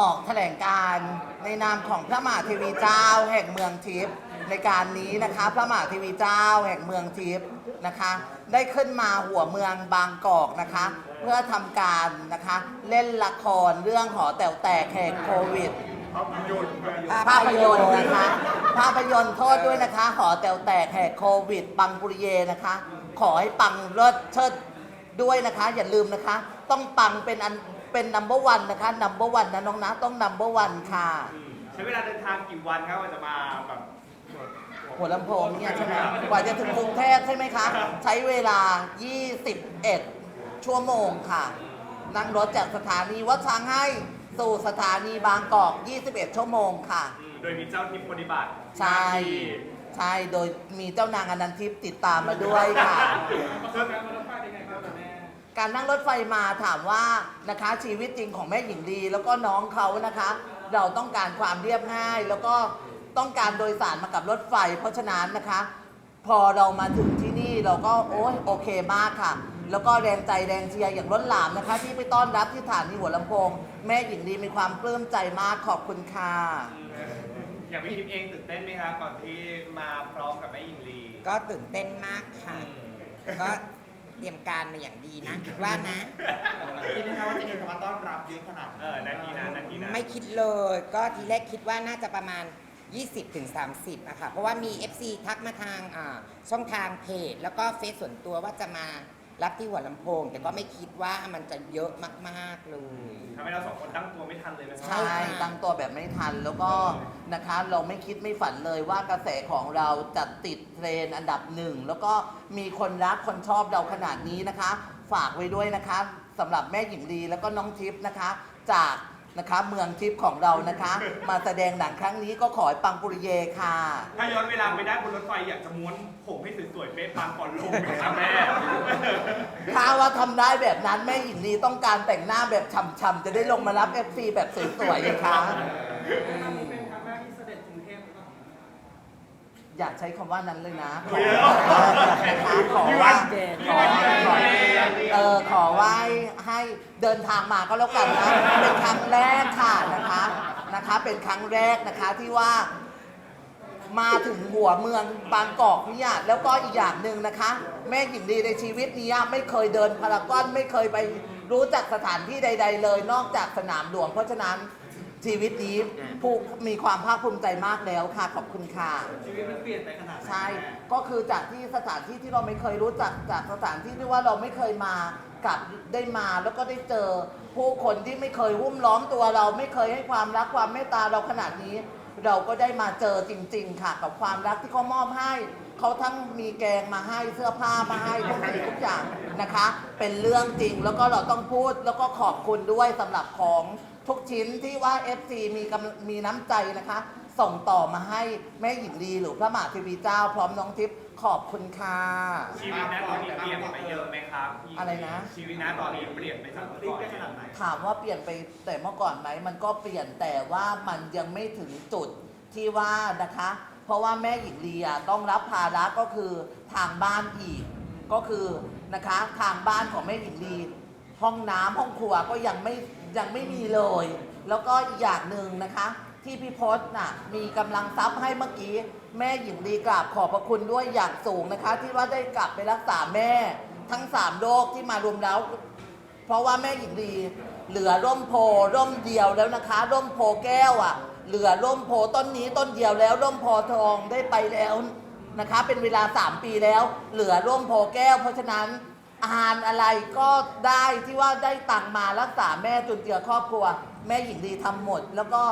ออกแถลงการในนามของพระมหาเทวีเจ้าแห่งเมืองทิพย์ในการนี้นะคะ พระมหาเทวีเจ้าแห่งเมืองทิพย์นะคะ ได้ขึ้นมาหัวเมืองบางกอกนะคะ เพื่อทำการนะคะ เล่นละครเรื่องหอแต๋วแตกแหกโควิดภาพยนตร์นะคะ ภาพยนตร์โทษด้วยนะคะ หอแต๋วแตกแหกโควิด ปังปุริเยนะคะ ขอให้ปังเลิศเชิดด้วยนะคะ อย่าลืมนะคะ ต้องปังเป็นอัน เป็นนัมเบอร์วันนะคะนัมเบอร์วันนะน้องนะต้องนัมเบอร์วันค่ะใช้เวลาเดินทางกี่วันครับกว่าจะมาแบบหัวลำโพงเนี่ยใช่ไหมกว่าจะถึงกรุงเทพใช่ไหมคะ ใช้เวลา 21 ชั่วโมงค่ะ นั่งรถจากสถานีวัดช้างให้สู่สถานีบางกอก 21 ชั่วโมงค่ะ อืมโดยมีเจ้าทิพย์ปฏิบัติใช่ใช่ โดยมีเจ้านางอนันทิพย์ติดตามมาด้วยค่ะการนั่งรถไฟมาถามว่านะคะชีวิตจริงของแม่หญิงดีแล้วก็น้องเขานะคะ เราต้องการความเรียบง่าย แล้วก็ต้องการโดยสารมากับรถไฟ เพราะฉะนั้นนะคะ พอเรามาถึงที่นี่เราก็โอ้ยโอเคมากค่ะ แล้วก็แรงใจแรงเชียร์อย่างล้นหลามนะคะ ที่ไปต้อนรับที่ฐานีหัวลำโพง แม่หญิงดีมีความปลื้มใจมากขอบคุณค่ะอย่างพี่ทิพย์เองตื่นเต้นไหมครับก่อนที่มาพร้อมกับแม่หญิงลี ก็ตื่นเต้นมากค่ะ ก็ เตรียมการมาอย่างดีนะคิดว่านะ คิดไหมคะว่าจะมีคนมาต้อนรับเยอะขนาดเออนาทีนั้นนาทีนั้นไม่คิดเลย ก็ทีแรกคิดว่าน่าจะประมาณ 20-30ถึง30อะค่ะเพราะว่ามี FC ทักมาทางอ่าช่องทางเพจ แล้วก็เฟซส่วนตัวว่าจะมา รับที่หัวลำโพง แต่ก็ไม่คิดว่ามันจะเยอะมากๆเลย ทำให้เราสองคนตั้งตัวไม่ทันเลยไหมครัใช่ใช่ค่ะตั้งตัวแบบไม่ทันแล้วก็นะคะเราไม่คิดไม่ฝันเลยว่ากระแสของเราจะติดเทรนด์อันดับหนึ่งแล้วก็มีคนรักคนชอบเราขนาดนี้นะคะ ฝากไว้ด้วยนะคะสำหรับแม่หญิงลีแล้วก็น้องทิพย์นะคะ จาก นะคะ เมืองทิพย์ของเรานะคะ มาแสดงหนังครั้งนี้ก็ขอให้ปังปุริเยค่ะ ถ้าย้อนเวลาไปได้บนรถไฟอยากจะม้วนผมให้สวยๆเป๊ะปังก่อนลงไหมครับแม่ ถ้าว่าทำได้แบบนั้นแม่หญิงลีต้องการแต่งหน้าแบบฉ่ำๆจะได้ลงมารับ FC แบบสวยๆเลยค่ะอ ยากใช้คำว่านั้นเลยนะขอนะคะขอว่าขอขอเออขอว่าให้เดินทางมาก็แล้วกันนะ เป็นครั้งแรกค่ะนะคะนะคะ เป็นครั้งแรกนะคะที่ว่ามาถึงหัวเมืองบางกอกเนี่ยแล้วก็อีกอย่างหนึ่งนะคะ แม่หญิงดีในชีวิตนี้ไม่เคยเดินพารากอนไม่เคยไปรู้จักสถานที่ใด ๆ เลย นอกจากสนามหลวงเพราะฉะนั้น ชีวิตนี้ผู้มีความภาคภูมิใจมากแล้วค่ะ ขอบคุณค่ะ ชีวิตมันเปลี่ยนไปขนาดไหนใช่ก็คือจากที่สถานที่ที่เราไม่เคยรู้จักจากสถานที่ที่ว่าเราไม่เคยมากับได้มาแล้วก็ได้เจอผู้คนที่ไม่เคยหุ้มล้อมตัวเราไม่เคยให้ความรักความเมตตาเราขนาดนี้ เราก็ได้มาเจอจริง ๆ ค่ะ กับความรักที่เขามอบให้ เขาทั้งมีแกงมาให้เสื้อผ้ามาให้ทุกสิ่งทุกอย่างนะคะ เป็นเรื่องจริงแล้วก็เราต้องพูดแล้วก็ขอบคุณด้วยสำหรับของทุกชิ้นที่ว่า FC มีกำมีน้ำใจนะคะ ส่งต่อมาให้แม่หญิงลีหรือพระมหาเทวีเจ้า พร้อมน้องทิพย์ขอบคุณค่ะ ชีวิตนะตอนนี้เปลี่ยนไปเยอะไหมครับพี่อะไรนะ ชีวิตนะตอนนี้เปลี่ยนไปจากเมื่อพลิกก่อนไปขนาดไหนถามว่าเปลี่ยนไปแต่เมื่อก่อนไหมมันก็เปลี่ยนแต่ว่ามันยังไม่ถึงจุดที่ว่านะคะ เพราะว่าแม่หญิงลีอะต้องรับภาระก็คือทางบ้านอีก ก็คือนะคะทางบ้านของแม่หญิงลีห้องน้ำห้องครัวก็ยังไม่ยังไม่มีเลย แล้วก็อีกอย่างหนึ่งนะคะ ที่พี่พศน่ะมีกำลังทรัพย์ให้เมื่อกี้ แม่หญิงลีกราบขอบพระคุณด้วยอย่างสูงนะคะ ที่ว่าได้กลับไปรักษาแม่ทั้งสามโรคที่มารวมแล้ว เพราะว่าแม่หญิงลี เหลือร่มโพร่มเดียวแล้วนะคะ ร่มโพแก้วอะ เหลือร่มโพต้นนี้ต้นเดียวแล้ว ร่มโพทองได้ไปแล้วนะคะ เป็นเวลา 3 ปีแล้ว เหลือร่มโพแก้ว เพราะฉะนั้นอาหารอะไรก็ได้ที่ว่าได้ตังมารักษาแม่จุนเจือครอบครัว แม่หญิงลีทำหมด แล้วก็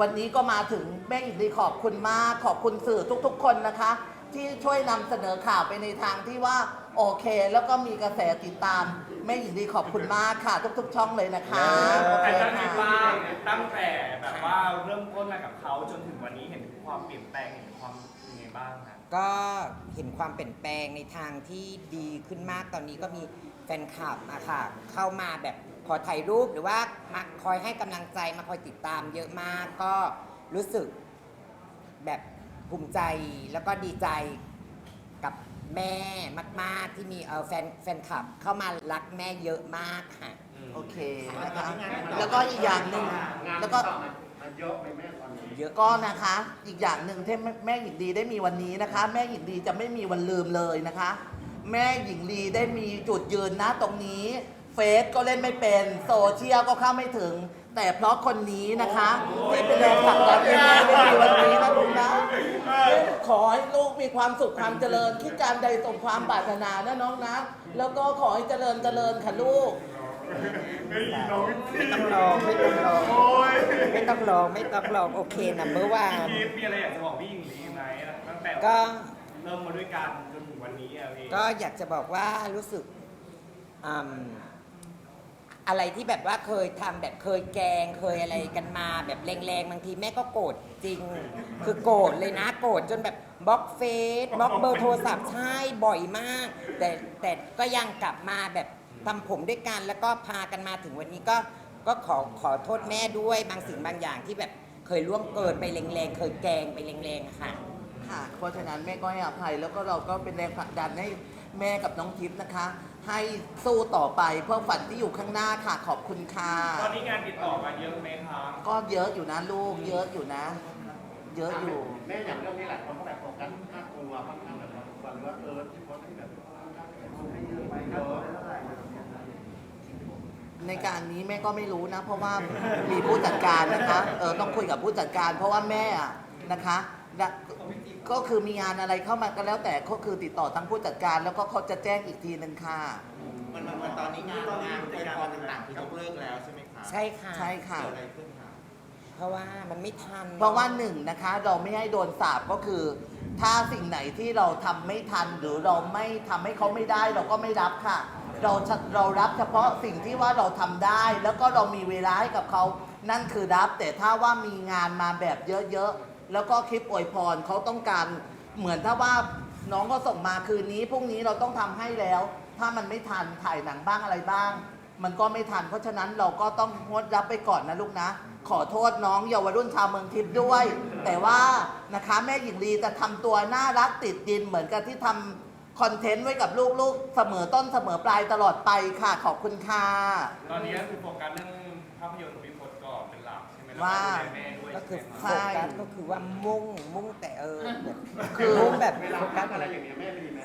วันนี้ก็มาถึงแม่หญิงลีขอบคุณมาก ขอบคุณสื่อทุกๆ คนนะคะ ที่ช่วยนำเสนอข่าวไปในทางที่ว่าโอเค แล้วก็มีกระแสติดตาม แม่หญิงดีขอบคุณมากค่ะ ทุกๆช่องเลยนะคะโอเคแต่ตั้งค่ะแต่ว่าตั้งแต่แบบว่าเริ่มต้นมากับเขาจนถึงวันนี้เห็นถึงความเปลี่ยนแปลงเห็นความยังไงบ้างครับก็เห็นความเปลี่ยนแปลงในทางที่ดีขึ้นมากตอนนี้ก็มีแฟนคลับอะค่ะ เข้ามาแบบขอถ่ายรูปหรือว่ามาคอยให้กำลังใจมาคอยติดตามเยอะมากก็รู้สึกแบบภูมิใจแล้วก็ดีใจกับ แม่มาก ๆ ที่มีเออแฟนแฟนคลับเข้ามารักแม่เยอะมากค่ะ โอเคนะคะแล้วก็อีกอย่างหนึ่งแล้วก็เยอะไปแม่ตอนนี้เยอะก็นะคะ อีกอย่างหนึ่งที่แม่แม่หญิงดีได้มีวันนี้นะคะ แม่หญิงดีจะไม่มีวันลืมเลยนะคะ แม่หญิงลีได้มีจุดยืนนะตรงนี้ เฟซก็เล่นไม่เป็นโซเชียลก็เข้าไม่ถึง แต่เพราะคนนี้นะคะที่เป็นแรงผลักดันให้แม่ได้มีวันนี้นะลูกนะขอให้ลูกมีความสุขความเจริญคิดการใดสมความปรารถนานะน้องนะ แล้วก็ขอให้เจริญเจริญค่ะลูก ไม่ยินน้องวิไม่ต้องลองไม่ต้องลองโอ้ยไม่ต้องลองไม่ต้องลองโอเคนะเมื่อวานพี่มีอะไรอยากจะบอกพี่หญิงลีไหมตั้งแต่ก็เริ่มมาด้วยกันจนถึงวันนี้อะพี่ก็อยากจะบอกว่ารู้สึกอืม อะไรที่แบบว่าเคยทำแบบเคยแกล้งเคยอะไรกันมา แบบแรงๆบางทีแม่ก็โกรธจริง คือโกรธเลยนะโกรธจนแบบบล็อกเฟซบล็อกเบอร์โทรศัพท์ใช่บ่อยมาก แต่แต่ก็ยังกลับมาแบบทำผมด้วยกันแล้วก็พากันมาถึงวันนี้ก็ก็ขอขอโทษแม่ด้วยบางสิ่งบางอย่างที่แบบเคยล่วงเกินไปแรงๆเคยแกล้งไปแรงๆอะค่ะ ค่ะเพราะฉะนั้นแม่ก็ให้อภัยแล้วก็เราก็เป็นแรงผลักดันให้แม่กับน้องทิพย์นะคะ ให้สู้ต่อไปเพื่อฝันที่อยู่ข้างหน้าค่ะขอบคุณค่ะตอนนี้งานติดต่อมาเยอะไหมครับก็เยอะอยู่นะลูก เยอะอยู่นะ เยอะอยู่ แม่อย่างเรื่องนี้แหละคนก็แบบโฟกัสค่าตัวค่อนข้างแบบว่าฟันว่าเออที่เขาที่แบบให้เยอะไปเยอะในการนี้แม่ก็ไม่รู้นะ เพราะว่ามีผู้จัดการนะคะเออต้องคุยกับผู้จัดการ เพราะว่าแม่อะนะคะนะ ก็คือมีงานอะไรเข้ามาก็แล้วแต่ก็คือติดต่อทางผู้จัดการ แล้วก็เขาจะแจ้งอีกทีนึงค่ะ มันมันมันตอนนี้งานงานอวยพรต่างๆคือยกเลิกแล้วใช่ไหมคะใช่ค่ะ ใช่ค่ะ เกิดอะไรขึ้นคะเพราะว่ามันไม่ทันเพราะว่าหนึ่งนะคะเราไม่ให้โดนสาบก็คือ ถ้าสิ่งไหนที่เราทำไม่ทันหรือเราไม่ทำให้เขาไม่ได้เราก็ไม่รับค่ะ เราจะเรารับเฉพาะสิ่งที่ว่าเราทำได้ แล้วก็เรามีเวลาให้กับเขานั่นคือรับ แต่ถ้าว่ามีงานมาแบบเยอะๆ แล้วก็คลิปอวยพรเขาต้องการเหมือนถ้าว่าน้องก็ส่งมาคืนนี้พรุ่งนี้เราต้องทำให้แล้ว ถ้ามันไม่ทันถ่ายหนังบ้างอะไรบ้าง มันก็ไม่ทัน เพราะฉะนั้นเราก็ต้องงดรับไปก่อนนะลูกนะ ขอโทษน้องเยาวรุ่นชาวเมืองทิพย์ด้วย แต่ว่านะคะแม่หญิงลีจะทำตัวน่ารักติดดินเหมือนกับที่ทำคอนเทนต์ไว้กับลูกๆ เสมอต้นเสมอปลายตลอดไปค่ะขอบคุณค่ะ ตอนนี้ก็คือโฟกัสเรื่องภาพยนตร์ วว่าดูแลแม่ด้วยก็คือใช่โฟไหมกัสก็คือว่ามุ่งมุ่งแต่เออแบบคือมุ่งแบบเวลาโฟกัพัสกอะไรอย่างเงี้ยแม่ไม่ดีไหม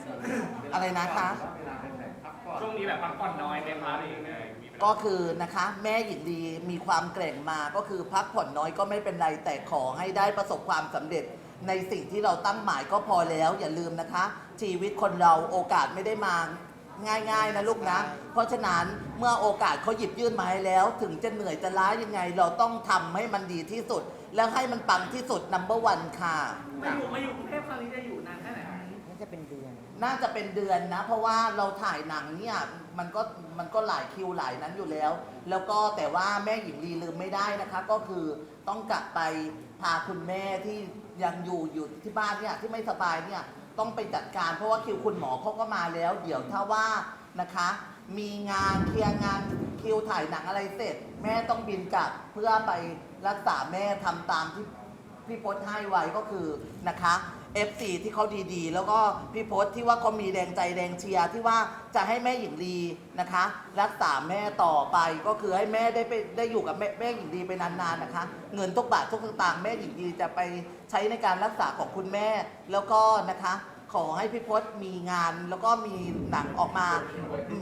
อะไรนะคะเวลาไปไหนพักผ่อนช่วงนี้แบบพักผ่อนน้อยไหมคะหรือยังไงมีปัญหาก็คือนะคะแม่หญิงลีมีความแกร่งมาก็คือพักผ่อนน้อยก็ไม่เป็นไรแต่ขอให้ได้ประสบความสำเร็จ ในสิ่งที่เราตั้งหมายก็พอแล้วอย่าลืมนะคะ ชีวิตคนเราโอกาสไม่ได้มา ง่าย ๆ นะลูกนะ เพราะฉะนั้นเมื่อโอกาสเขาหยิบยื่นมาให้แล้ว ถึงจะเหนื่อยจะล้ายังไง เราต้องทำให้มันดีที่สุด แล้วให้มันปังที่สุด number one ค่ะ มาอยู่มาอยู่กรุงเทพครั้งนี้จะอยู่นานแค่ไหนคะน่าจะเป็นเดือน น่าจะเป็นเดือนนะ เพราะว่าเราถ่ายหนังเนี่ยมันก็มันก็หลายคิวหลายนั้นอยู่แล้ว แล้วก็แต่ว่าแม่หญิงลีลืมไม่ได้นะคะ ก็คือต้องกลับไปพาคุณแม่ที่ยังอยู่อยู่ที่บ้านเนี่ยที่ไม่สบายเนี่ย ต้องไปจัดการเพราะว่าคิวคุณหมอเขาก็มาแล้ว เดี๋ยวถ้าว่านะคะ มีงานเคลียร์งานคิวถ่ายหนังอะไรเสร็จ แม่ต้องบินกลับเพื่อไปรักษาแม่ทำตามที่ พี่พศให้ไว้ก็คือนะคะ F4 ที่เขาดีๆ แล้วก็พี่พศที่ว่าเขามีแรงใจแรงเชียร์ที่ว่าจะให้แม่หญิงลีนะคะ รักษาแม่ต่อไปก็คือให้แม่ได้ไปได้อยู่กับแม่แม่หญิงลีไปนานๆนะคะ เงินทุกบาททุกสตางค์แม่หญิงลีจะไปใช้ในการรักษาของคุณแม่ แล้วก็นะคะขอให้พี่พศมีงานแล้วก็มีหนังออกมา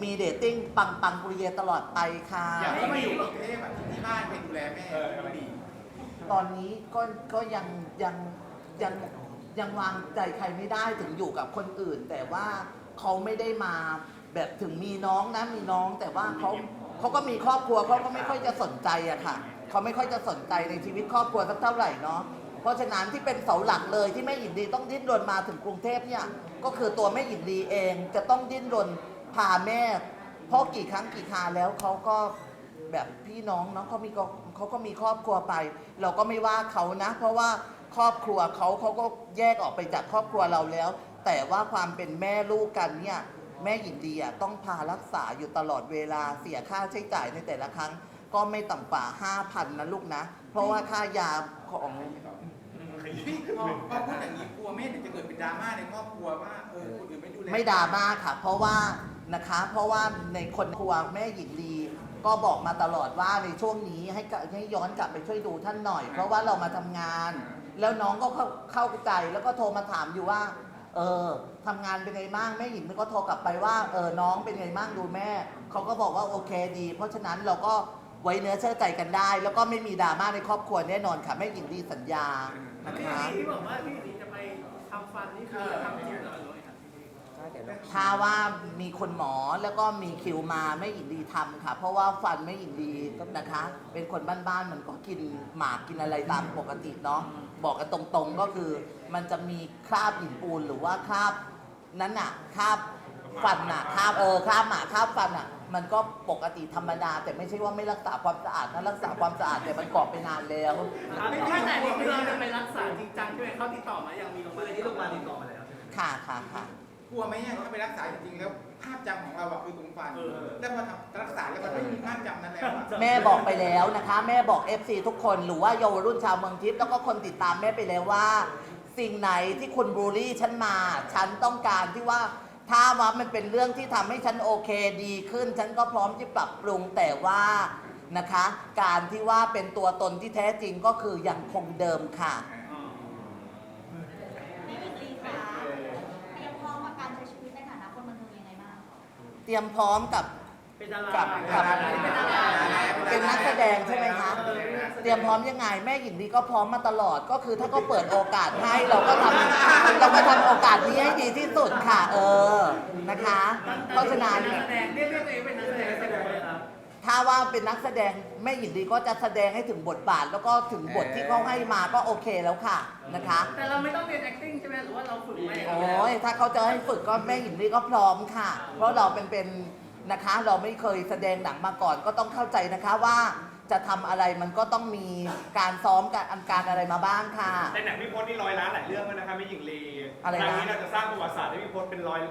มีเดตติ้งปังปังๆปุริเยตลอดไปค่ะ อยากให้ให้มามาออยู่ยู่กรุงเทพแบบที่บ้านไปดูแลแม่เออทำไมดี ตอนนี้ก็ก็ยังยังยังยังวางใจใครไม่ได้ถึงอยู่กับคนอื่น แต่ว่าเขาไม่ได้มาแบบถึงมีน้องนะมีน้อง แต่ว่าเขาเขาก็มีครอบครัวเขาก็ไม่ค่อยจะสนใจอะค่ะเขาไม่ค่อยจะสนใจในชีวิตครอบครัวสักเท่าไหร่เนาะเพราะฉะนั้นที่เป็นเสาหลักเลยที่แม่หญิงดีต้องดิ้นรนมาถึงกรุงเทพเนี่ยก็คือตัวแม่หญิงดีเองจะต้องดิ้นรนพาแม่เพราะกี่ครั้งกี่คราแล้วเขาก็ แบบพี่น้องเนาะเขามีก็เขาก็มีครอบครัวไป เราก็ไม่ว่าเขานะ เพราะว่าครอบครัวเขาเขาก็แยกออกไปจากครอบครัวเราแล้ว แต่ว่าความเป็นแม่ลูกกันเนี่ยแม่หญิงดีอะต้องพารักษาอยู่ตลอดเวลาเสียค่าใช้จ่ายในแต่ละครั้ง ก็ไม่ต่ำกว่า5,000นะลูกนะ เพราะว่าค่ายาของพี่พอพอพูดอย่างนี้กลัวแม่เดี๋ยวจะเกิดเป็นดราม่าในครอบครัวว่าเออคนอื่นไม่ดูแลไม่ดราม่าค่ะ เพราะว่านะคะ เพราะว่าในคนครัวแม่หญิงลี ก็บอกมาตลอดว่าในช่วงนี้ให้กลับให้ย้อนกลับไปช่วยดูท่านหน่อย เพราะว่าเรามาทำงาน แล้วน้องก็เข้าเข้าใจแล้วก็โทรมาถามอยู่ว่า เออทำงานเป็นไงบ้างแม่หญิงก็โทรกลับไปว่าเออน้องเป็นไงบ้างดูแม่เขาก็บอกว่าโอเคดี เพราะฉะนั้นเราก็ไว้เนื้อเชื่อใจกันได้ แล้วก็ไม่มีดราม่าในครอบครัวแน่นอนค่ะแม่หญิงดีสัญญานะคะ ที่บอกว่าพี่สีจะไปทำฟันนี่คือทำจริงเหรอ ถ้าว่ามีคนหมอแล้วก็มีคิวมาแม่หญิงดีทำค่ะ เพราะว่าฟันแม่หญิงดีนะคะ เป็นคนบ้านๆมันก็กินหมากกินอะไรตามปกติเนาะบอกกันตรงๆก็คือ มันจะมีคราบหินปูนหรือว่าคราบนั้นน่ะคราบฟันน่ะคราบเออคราบหมาคราบฟันอะมันก็ปกติธรรมดา แต่ไม่ใช่ว่าไม่รักษาความสะอาดนะรักษาความสะอาดแต่มันกรอบไปนานแล้ว ไม่ใช่แต่นี่คือเราจะไปรักษาจริงจังใช่ไหมเขาติดต่อมายังมีโรงพยาบาลที่โรงพยาบาลติดต่อมาแล้ว ค่ะค่ะค่ะ กลัวไหมเนี่ยถ้าไปรักษาจริงๆแล้วภาพจำของเราอะคือตรงฟัน แล้วพอทำรักษาแล้วมันไม่มีภาพจำนั้นแล้วอะแม่บอกไปแล้วนะคะ แม่บอก FC ทุกคนหรือว่าเยาวรุ่นชาวเมืองทิพย์แล้วก็คนติดตามแม่ไปแล้วว่า สิ่งไหนที่คุณบูลลี่ฉันมา ฉันต้องการที่ว่าถ้าว่ามันเป็นเรื่องที่ทำให้ฉันโอเคดีขึ้น ฉันก็พร้อมที่ปรับปรุงแต่ว่านะคะ การที่ว่าเป็นตัวตนที่แท้จริงก็คือยังคงเดิมค่ะไม่มีกรีค่ะเตรียมพร้อมกับการใช้ชีวิตในฐานะคนบันเทิงยังไงบ้าง เตรียมพร้อมกับเป็นดารากับกับเป็นดาราเป็นนักแสดงใช่ไหมคะเตรียมพร้อมยังไงแม่หญิงดีก็พร้อมมาตลอดก็คือถ้าก็เปิดโอกาสให้เราก็ทำเราก็ทำโอกาสนี้ให้ดีที่สุดค่ะ เออนะคะ เพราะฉะนั้นเป็นนักแสดงเรียกเรียกตัวเองเป็นนักแสดงแสดงเลยครับถ้า ว่าเป็นนักแสดงแม่หญิงดีก็จะแสดงให้ถึงบทบาท แล้วก็ถึงบทที่เขาให้มาก็โอเคแล้วค่ะนะคะ แต่เราไม่ต้องเรียน acting ใช่ไหมหรือว่าเราฝึกมาอย่างโอเดียว้ยถ้าเขาจะให้ฝึกก็แม่หญิงดีก็พร้อมค่ะ เพราะเราเป็นเป็นนะคะ เราไม่เคยแสดงหนังมาก่อน ก็ต้องเข้าใจนะคะว่าจะทำอะไรมันก็ต้องมีการซ้อมการอันการอะไรมาบ้างค่ะแต่หนังพี่พจน์นี่ร้อยล้านหลายเรื่องแล้วนะคะไม่หญิงลีอะไรนะ ครั้งนี้เราจะสร้างประวัติศาสตร์ให้พี่พจน์เป็นร้อยทะ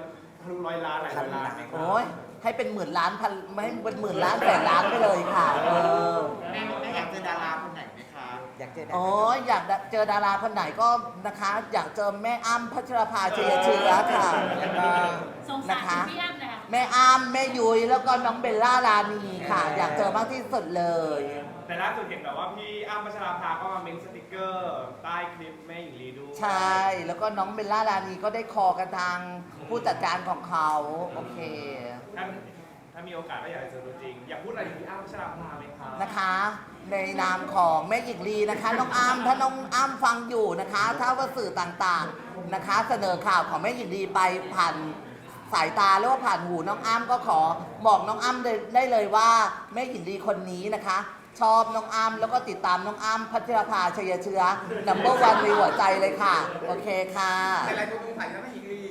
ลุร้อยล้านหลายร้อยล้านไหมครับโอ้ยให้เป็นหมื่นล้านพันไม่ให้เป็นหมื่นล้านแสนล้านไปเลยค่ะเออแม่แม่อยากเจอดาราคนไหนไหมคะอยากเจอดาโอ้รายอยากเจอดาราคนไหนก็นะคะ อยากเจอแม่อ้ำพัชรภาเชียเชื้อค่ะ แล้วก็ สงสารนะคะพี่อ้ำนะคะแม่อ้ำแม่ยุ้ยแล้วก็น้องเบลล่ารานีค่ะ อยากเจอมากที่สุดเลย แต่ล่าสุดเห็นแบบว่าพี่อ้ำพัชราภาก็มาเม้นสติก เกอร์ใต้คลิปแม่หญิงลีด้วยใช่ แล้วก็น้องเบลล่ารานีก็ได้คอกันทางผู้จัดการของเขา โอเค ถ้าถ้ามีโอกาสก็อยากจะเจอตัวจริง อยากพูดอะไรถึงพี่อ้ำพัชราภาไหมครับนะคะ ในนามของแม่หญิงลีนะคะ น้องอ้ำถ้าน้องอ้ำฟังอยู่นะคะถ้าว่าสื่อต่างๆนะคะ เสนอข่าวของแม่หญิงลีไปผ่านสายตาหรือว่าผ่านหูน้องอ้ำก็ขอบอกน้องอ้ำได้ได้เลยว่าแม่หญิงลีคนนี้นะคะ ชอบน้องอ้ำแล้วก็ติดตามน้องอ้ำพัชรภาชัยเชื้อนัมเบอร์วันในหัวใจเลยค่ะ โอเคค่ะแต่หลายคนสงสัยนะแม่หญิงลี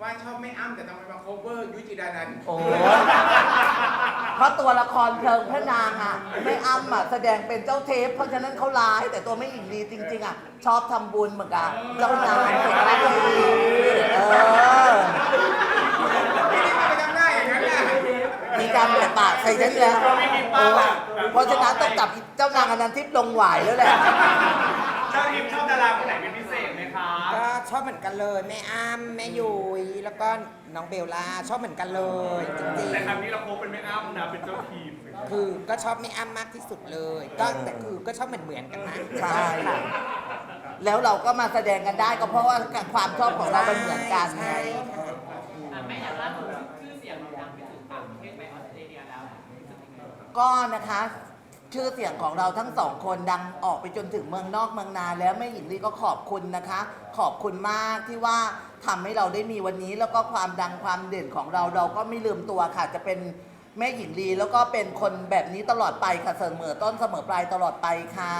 ว่าชอบไม่อ้ำแต่ทำไมมา cover ยุ้ยจิดานันท์โอ้เพราะตัวละครเพลิงพระนางอะแม่อ้ำอะแสดงเป็นเจ้าเทพ เพราะฉะนั้นเขาร้าย แต่ตัวแม่หญิงลีจริง ๆ อะ ชอบทำบุญเหมือนกันเจ้านายเสกราชบุรีเออพี่นี่มาไปทำได้อย่างนั้นน่ะมีการแบะปากใส่ฉันแล้วโอ้ เพราะฉะนั้นต้องจับเจ้านางอนันทิพย์ลงหวายแล้วแหละเจ้าทิพย์ชอบดาราคนไหนเป็นพิเศษไหมคะก็ชอบเหมือนกันเลยแม่อ้ำแม่ยุ้ยแล้วก็น้องเบลล่าชอบเหมือนกันเลยจริงแต่ครั้งนี้เราพบเป็นแม่อ้ำนะเป็นเจ้าทีมๆคือก็ชอบแม่อ้ำมากที่สุดเลย ก็แต่คือก็ชอบเหมือนเหมือนๆกันนะใช่แล้วเราก็มาแสดงกันได้ก็เพราะว่าความชอบของเรามันเหมือนกันไงใช่ค่ะ แม่อยากล่าสุด ก็นะคะ ชื่อเสียงของเราทั้งสองคนดังออกไปจนถึงเมืองนอกเมืองนา แล้วแม่หญิงลีก็ขอบคุณนะคะ ขอบคุณมากที่ว่าทำให้เราได้มีวันนี้แล้วก็ความดังความเด่นของเราเราก็ไม่ลืมตัวค่ะ จะเป็นแม่หญิงลีแล้วก็เป็นคนแบบนี้ตลอดไปค่ะเสมอต้นเสมอปลายตลอดไปค่ะ